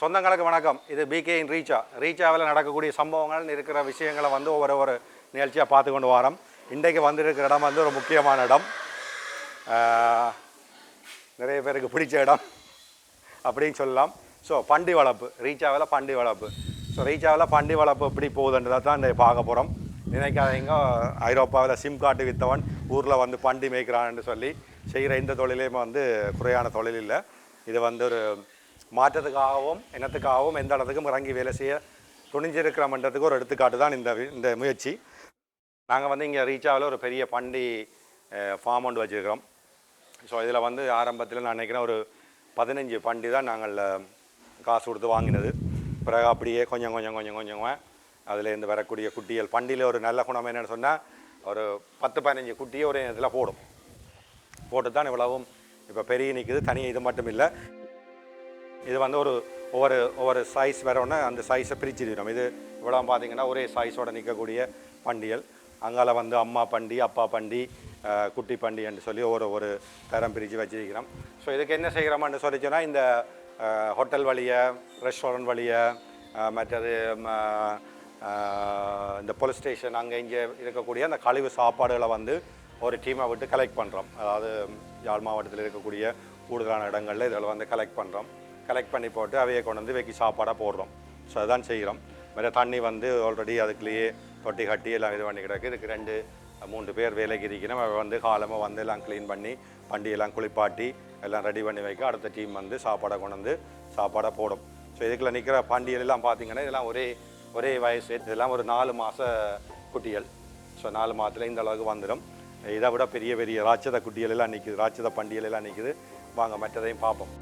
சொந்தங்களுக்கு வணக்கம். இது பிகேயின் ரீச்சா. ரீச்சாவில் நடக்கக்கூடிய சம்பவங்கள் இருக்கிற விஷயங்களை வந்து ஒவ்வொரு ஒரு நிகழ்ச்சியாக பார்த்து கொண்டு வரோம். இன்றைக்கு வந்திருக்கிற இடம் வந்து ஒரு முக்கியமான இடம். நிறைய பேருக்கு பிடிச்ச இடம் அப்படின்னு சொல்லலாம். ஸோ பண்டி வளர்ப்பு ரீச்சாவில் பண்டி வளர்ப்பு ஸோ ரீச்சாவில் பண்டி வளர்ப்பு எப்படி போகுதுன்றதை தான் இன்றைக்கு பார்க்க போகிறோம் நினைக்காதீங்க ஐரோப்பாவில் சிம் கார்டு வித்தவன் ஊரில் வந்து பண்டி மேய்க்கிறான்னு சொல்லி செய்கிற இந்த தொழிலையும் வந்து குறையான தொழில் இல்லை. இது வந்து ஒரு மாற்றத்துக்காகவும் இனத்துக்காகவும் எந்த இடத்துக்கும் இறங்கி வேலை செய்ய துணிஞ்சிருக்கிறோம்ன்றதுக்கு ஒரு எடுத்துக்காட்டு தான் இந்த இந்த முயற்சி. நாங்கள் வந்து இங்கே ரீச்சாவில் ஒரு பெரிய பண்டி ஃபார்ம் ஒன்று வச்சுருக்கிறோம். ஸோ இதில் வந்து ஆரம்பத்தில் நான் நினைக்கிறேன் ஒரு பதினஞ்சு பண்டி தான் நாங்கள் காசு கொடுத்து வாங்கினது. பிறகு அப்படியே கொஞ்சம் கொஞ்சம் கொஞ்சம் கொஞ்சமாக அதுலேருந்து வரக்கூடிய குட்டிகள் பண்டியில் ஒரு நல்ல குணம் என்னென்னு சொன்னால் ஒரு பத்து பதினஞ்சு குட்டியை ஒரு இதில் போடும். போட்டு தான் இவ்வளவும் இப்போ பெரிய நிற்குது தனி இது மட்டும் இல்லை. இது வந்து ஒரு ஒவ்வொரு ஒவ்வொரு சைஸ் வரவுடனே அந்த சைஸை பிரிச்சிருக்கிறோம் இது இவ்வளோ பார்த்தீங்கன்னா ஒரே சைஸோட நிற்கக்கூடிய பண்டிகள் அங்கால வந்து அம்மா பண்டி அப்பா பண்டி குட்டி பண்டிகன்னு சொல்லி ஒரு ஒரு தரம் பிரித்து வச்சிருக்கிறோம். ஸோ இதுக்கு என்ன செய்கிறோம்னு சொல்லிச்சோன்னா இந்த ஹோட்டல் வழியை ரெஸ்டாரண்ட் வழியை மற்றது இந்த போலீஸ் ஸ்டேஷன் அங்கே இங்கே இருக்கக்கூடிய அந்த கழிவு சாப்பாடுகளை வந்து ஒரு டீமை விட்டு கலெக்ட் பண்ணுறோம் அதாவது யாழ் மாவட்டத்தில் இருக்கக்கூடிய கூடுதலான இடங்களில் இதில் வந்து கலெக்ட் பண்ணுறோம் கலெக்ட் பண்ணி போட்டு அவையை கொண்டு வந்து வைக்கி சாப்பாடாக போடுறோம். ஸோ அதுதான் செய்கிறோம் வேறு தண்ணி வந்து ஆல்ரெடி அதுக்குள்ளேயே தொட்டி கட்டி எல்லாம் இது பண்ணி கிடக்கு. இதுக்கு ரெண்டு மூன்று பேர் வேலைக்கு இருக்கணும். அவள் வந்து காலமாக வந்து எல்லாம் க்ளீன் பண்ணி வண்டியெல்லாம் குளிப்பாட்டி எல்லாம் ரெடி பண்ணி வைக்க அடுத்த டீம் வந்து சாப்பாடை கொண்டு வந்து சாப்பாடாக போடும். ஸோ இதுக்குள்ள நிற்கிற பண்டிகைகள் எல்லாம் பார்த்தீங்கன்னா இதெல்லாம் ஒரே ஒரே வயசு இதெல்லாம் ஒரு நாலு மாத குட்டிகள். ஸோ நாலு மாதத்துல இந்த அளவுக்கு வந்துடும் இதை விட பெரிய பெரிய ராட்சத குட்டிகள் எல்லாம் நிற்குது ராட்சத பண்டிகைகள் எல்லாம் நிற்குது வாங்க மற்றதையும் பார்ப்போம்.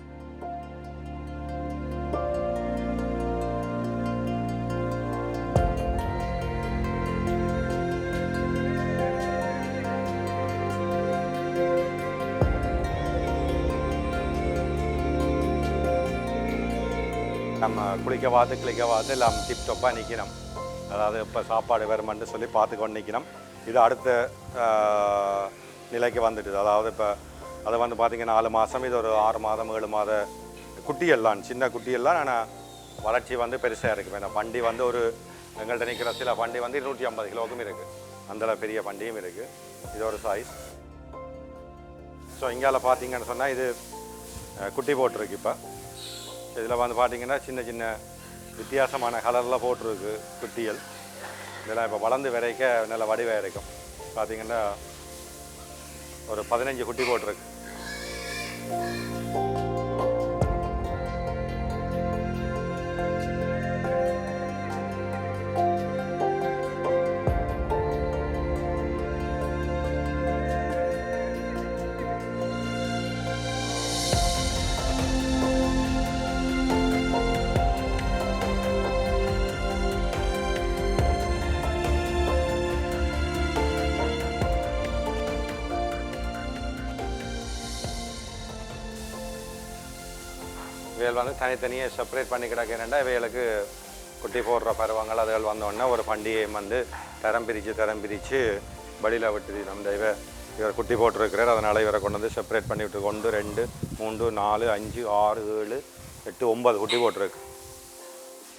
நம்ம குளிக்க வாத்து கிளிக்க வாத்து எல்லாம் டிப் டொப்பாக நிற்கணும் அதாவது இப்போ சாப்பாடு வருமென்று சொல்லி பார்த்துக்கொண்டு நிற்கணும் இது அடுத்த நிலைக்கு வந்துட்டுது அதாவது இப்போ அதை வந்து பார்த்திங்கன்னா நாலு மாதம் இது ஒரு ஆறு மாதம் ஏழு மாத குட்டியெல்லாம் சின்ன குட்டியெல்லாம் ஆனால் வளர்ச்சி வந்து பெருசாக இருக்குது ஏன்னா வண்டி வந்து ஒரு எங்கள்கிட்ட நிற்கிற சில வண்டி வந்து இருநூற்றி ஐம்பது கிலோவுக்கும் இருக்குது அந்தளவு பெரிய வண்டியும் இருக்குது இது ஒரு சைஸ் ஸோ இங்கால பார்த்தீங்கன்னு சொன்னால் இது குட்டி போட்டிருக்கு இப்போ. இதில் வந்து பார்த்தீங்கன்னா சின்ன சின்ன வித்தியாசமான கலரில் போட்டிருக்கு குட்டிகள். இதெல்லாம் இப்போ வளர்ந்து விரைக்க நல்ல வடிவாக இருக்கும். பார்த்தீங்கன்னா ஒரு பதினஞ்சு குட்டி போட்டிருக்கு. இவைகள் வந்து தனித்தனியாக செப்பரேட் பண்ணி கிடக்கிறேன்டா. இவைகளுக்கு குட்டி போடுற பருவங்கள் அதுகள் வந்தோடனே ஒரு பண்டிகையை வந்து தரம் பிரித்து தரம் பிரித்து வழியில் விட்டுது நம்ம இவ இவர் குட்டி போட்டிருக்கிறார். அதனால் இவரை கொண்டு வந்து செப்பரேட் பண்ணி விட்டு ஒன்று ரெண்டு மூன்று நாலு அஞ்சு ஆறு ஏழு எட்டு ஒன்பது குட்டி போட்டிருக்கு.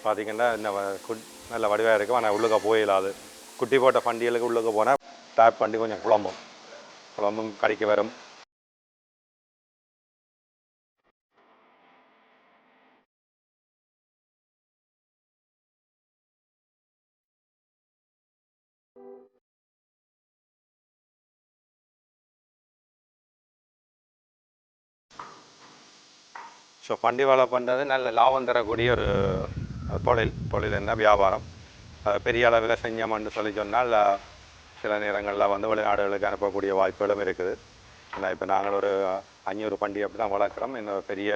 பார்த்தீங்கன்னா இந்த வ- குட் நல்ல வடிவாக இருக்கும் ஆனால் உள்ளுக்க போயிடாது குட்டி போட்ட பண்டிகைகளுக்கு உள்ளுக்க போனால் டேப் பண்ணி கொஞ்சம் குழம்பும். குழம்பும் கடிக்க வரும். ஸோ பண்டி வேலை பண்ணுறது நல்ல லாபம் தரக்கூடிய ஒரு தொழில். தொழில் என்ன? வியாபாரம். பெரிய அளவில் செஞ்சோம்னு சொல்லி சொன்னால் சில நேரங்களில் வந்து வெளிநாடுகளுக்கு அனுப்பக்கூடிய வாய்ப்புகளும் இருக்குது. ஏன்னா இப்போ நாங்கள் ஒரு அஞ்சூறு பண்டி அப்படி தான் வளர்க்குறோம். இன்னும் பெரிய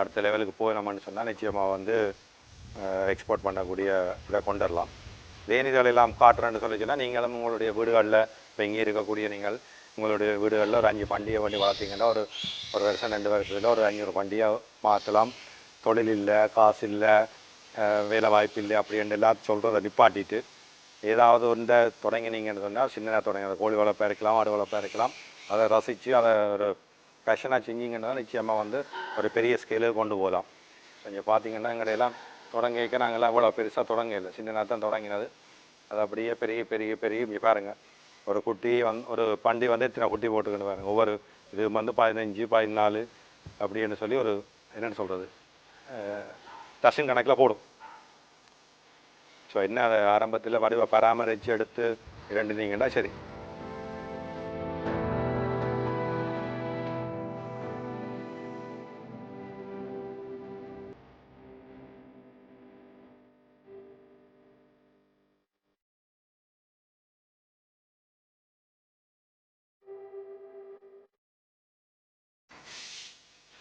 அடுத்த லெவலுக்கு போயினோம்னு சொன்னால் நிச்சயமாக வந்து எக்ஸ்போர்ட் பண்ணக்கூடிய இதை கொண்டு வரலாம் எல்லாம் காட்டுறேன்னு சொல்லி சொன்னால் நீங்களும் உங்களுடைய வீடுகளில் இப்போ இங்கே இருக்கக்கூடிய நீங்கள் உங்களுடைய வீடுகளில் ஒரு அஞ்சு பண்டிகை பண்ணி வளர்த்தீங்கன்னா ஒரு ஒரு வருஷம் ரெண்டு வருஷத்தில் ஒரு அஞ்சூறு பண்டிகை மாற்றலாம் தொழில் இல்லை காசு இல்லை வேலை வாய்ப்பு இல்லை அப்படின்னு எல்லாம் சொல்கிறத நிப்பாட்டிட்டு ஏதாவது ஒன்றை தொடங்கினீங்கன்னு சொன்னால் சின்னதாக தொடங்க கோழி வளர்ப்பாக இருக்கலாம் ஆடு வளர்ப்பாக இருக்கலாம் அதை ரசித்து அதை ஒரு பேஷனாக செஞ்சீங்கன்னா நிச்சயமாக வந்து ஒரு பெரிய ஸ்கேலுக்கு கொண்டு போகலாம். கொஞ்சம் பார்த்தீங்கன்னா எங்கடையெல்லாம் தொடங்கிக்க நாங்கள்லாம் அவ்வளோ பெருசாக தொடங்க இல்லை சின்னதாக தான் தொடங்கினது. அது அப்படியே பெரிய பெரிய பெரிய பாருங்கள் பாருங்க. ஒரு குட்டி வந் ஒரு பண்டி வந்து இத்தனை குட்டி போட்டுக்கிட்டு பாருங்க. ஒவ்வொரு இது வந்து பதினஞ்சு பதினாலு அப்படின்னு சொல்லி ஒரு என்னென்னு சொல்கிறது டசின் கணக்கில் போடும். ஸோ என்ன அதை ஆரம்பத்தில் வடிவ பராமரித்து எடுத்து இரண்டுனீங்கன்னா சரி.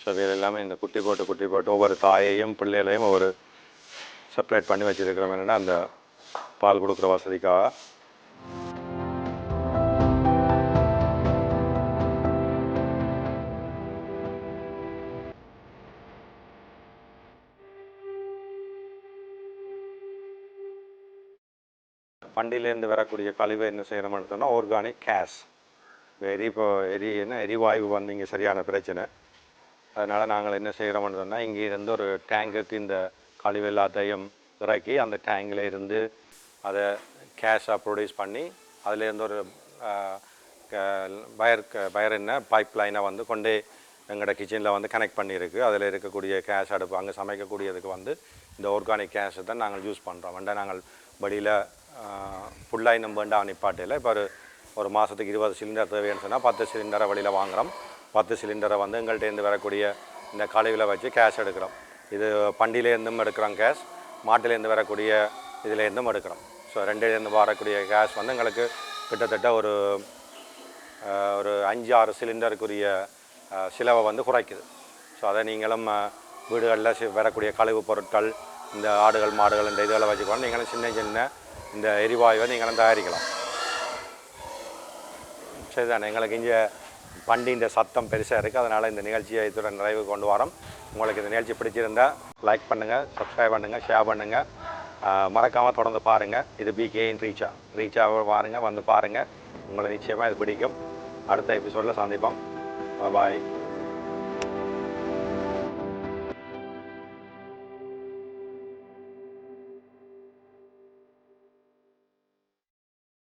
ஸோ எல்லாமே இந்த குட்டி போட்டு குட்டி போட்டு ஒவ்வொரு தாயையும் பிள்ளைகளையும் ஒவ்வொரு செப்பரேட் பண்ணி வச்சுருக்கிறோம். என்னென்னா அந்த பால் கொடுக்குற வசதிக்காக. பண்டிலேருந்து வரக்கூடிய கழிவை என்ன செய்யணும்னு சொன்னால் ஆர்கானிக் கேஸ் எரி இப்போ எரி என்ன எரிவாயு வந்து இங்கே சரியான பிரச்சனை. அதனால் நாங்கள் என்ன செய்கிறோம்னு சொன்னால் இங்கே இருந்து ஒரு டேங்குக்கு இந்த கழிவு எல்லாத்தையும் இறக்கி அந்த டேங்கில் இருந்து அதை கேஷாக ப்ரொடியூஸ் பண்ணி அதுலேருந்து ஒரு பயர் பயர் என்ன பைப் லைனை வந்து கொண்டே எங்களோட கிச்சனில் வந்து கனெக்ட் பண்ணியிருக்கு. அதில் இருக்கக்கூடிய கேஷ் அடுப்பு அங்கே சமைக்கக்கூடியதுக்கு வந்து இந்த ஆர்கானிக் கேஷை தான் நாங்கள் யூஸ் பண்ணுறோம் வேண்டாம் நாங்கள் வழியில் ஃபுல்லாக இன்னும் வேண்டாம் நிப்பாட்டில் இப்போ ஒரு ஒரு மாதத்துக்கு இருபது சிலிண்டர் தேவைன்னு சொன்னால் பத்து சிலிண்டரை வழியில் வாங்குகிறோம் பத்து சிலிண்டரை வந்து எங்கள்கிட்டேருந்து வரக்கூடிய இந்த கழிவில் வச்சு கேஸ் எடுக்கிறோம். இது பண்டிலேருந்தும் எடுக்கிறோம் கேஸ் மாட்டிலேருந்து வரக்கூடிய இதுலேருந்தும் எடுக்கிறோம். ஸோ ரெண்டுலேருந்து வரக்கூடிய கேஸ் வந்து எங்களுக்கு கிட்டத்தட்ட ஒரு ஒரு அஞ்சு ஆறு சிலிண்டருக்குரிய சிலவை செலவை வந்து குறைக்குது. ஸோ அதை நீங்களும் வீடுகளில் வரக்கூடிய கழிவுப் பொருட்கள் இந்த ஆடுகள் மாடுகள் இந்த இதுகளை வச்சுக்கணும் நீங்களும் சின்ன சின்ன இந்த எரிவாயுவை நீங்களும் தயாரிக்கலாம். சரிதானே? எங்களுக்கு இங்கே பண்டின்ற சத்தம் பெருசாக இருக்குது அதனால் இந்த நிகழ்ச்சியை இதோட நிறைவு கொண்டு வரோம். உங்களுக்கு இந்த நிகழ்ச்சி பிடிச்சிருந்தா லைக் பண்ணுங்கள் சப்ஸ்கிரைப் பண்ணுங்கள் ஷேர் பண்ணுங்கள் மறக்காமல் தொடர்ந்து பாருங்கள் இது பிகேயின் ரீச்சா ரீச்சாக பாருங்கள் வந்து பாருங்கள் உங்களை நிச்சயமாக இது பிடிக்கும். அடுத்த எபிசோடில் சந்திப்போம். பாய்